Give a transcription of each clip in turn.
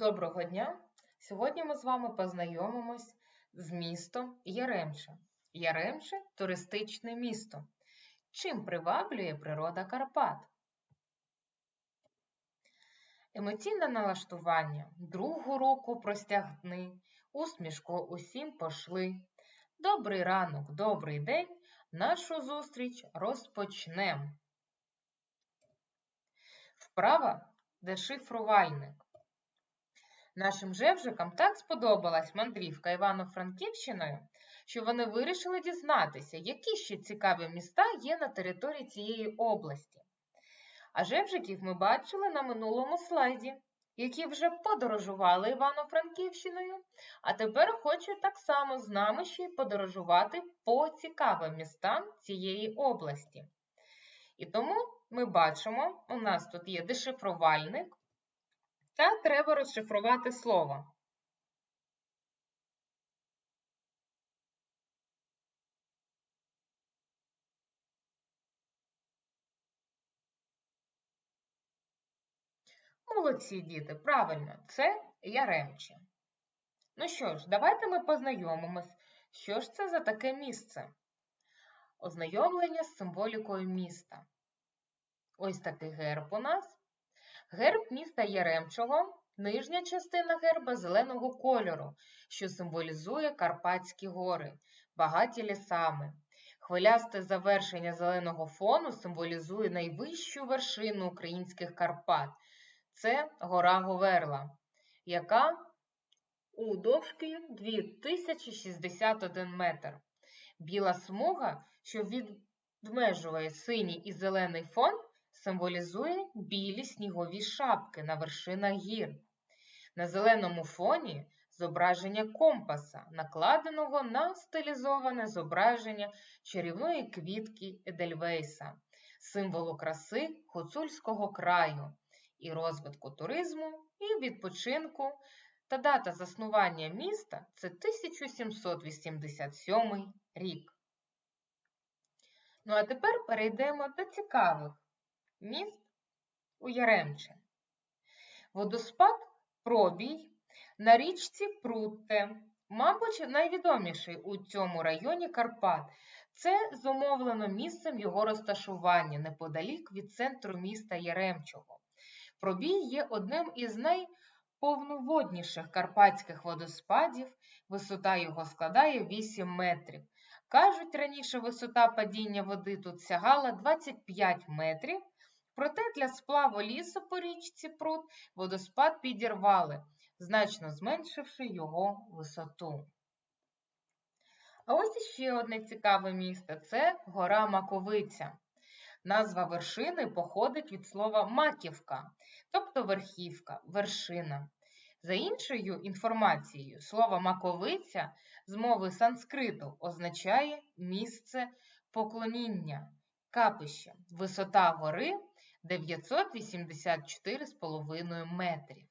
Доброго дня! Сьогодні ми з вами познайомимось з містом Яремче. Яремче туристичне місто. Чим приваблює природа Карпат? Емоційне налаштування другу руку простягни, усмішку усім пошли. Добрий ранок, добрий день, нашу зустріч розпочнем. Вправа дешифрувальник. Нашим жевжикам так сподобалась мандрівка Івано-Франківщиною, що вони вирішили дізнатися, які ще цікаві міста є на території цієї області. А жевжиків ми бачили на минулому слайді, які вже подорожували Івано-Франківщиною, а тепер хочуть так само з нами ще й подорожувати по цікавим містам цієї області. І тому ми бачимо, у нас тут є дешифрувальник. Та треба розшифрувати слово. Молодці діти, правильно, це Яремче. Ну що ж, давайте ми познайомимось, що ж це за таке місце. Ознайомлення з символікою міста. Ось такий герб у нас. Герб міста Яремчого нижня частина герба зеленого кольору, що символізує Карпатські гори, багаті лісами. Хвилясте завершення зеленого фону символізує найвищу вершину українських Карпат. Це гора Говерла, яка у довжки 2061 метр. Біла смуга, що відмежує синій і зелений фон, символізує білі снігові шапки на вершинах гір. На зеленому фоні зображення компаса, накладеного на стилізоване зображення чарівної квітки Едельвейса, символу краси Гуцульського краю і розвитку туризму і відпочинку. Та дата заснування міста це 1787 рік. Ну а тепер перейдемо до цікавих міст у Яремче. Водоспад Пробій на річці Прутте, мабуть, найвідоміший у цьому районі Карпат. Це зумовлено місцем його розташування неподалік від центру міста Яремчого. Пробій є одним із найповноводніших карпатських водоспадів, висота його складає 8 метрів. Кажуть, раніше висота падіння води тут сягала 25 метрів, Проте для сплаву лісу по річці Прут водоспад підірвали, значно зменшивши його висоту. А ось іще одне цікаве місце це гора Маковиця. Назва вершини походить від слова маківка, тобто верхівка, вершина. За іншою інформацією, слово маковиця з мови санскриту означає місце поклоніння, капище, висота гори 984,5 метрів.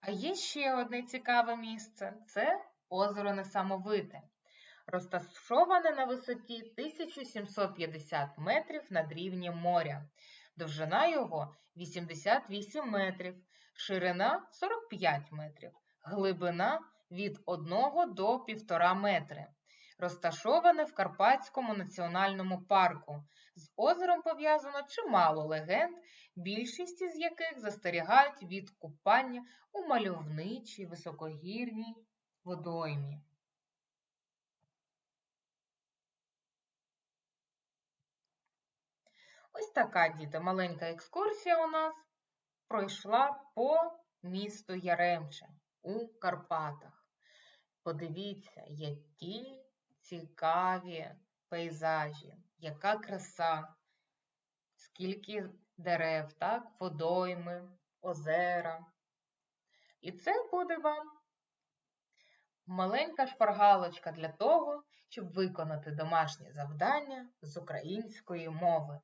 А є ще одне цікаве місце це озеро Несамовите, розташоване на висоті 1750 метрів над рівнем моря. Довжина його 88 метрів, ширина 45 метрів, глибина від 1 до 1,5 метри розташоване в Карпатському національному парку. З озером пов'язано чимало легенд, більшість з яких застерігають від купання у мальовничій високогірній водоймі. Ось така діти маленька екскурсія у нас пройшла по місту Яремче у Карпатах. Подивіться, які цікаві пейзажі, яка краса, скільки дерев, так, водойми, озера. І це буде вам маленька шпаргалочка для того, щоб виконати домашнє завдання з української мови.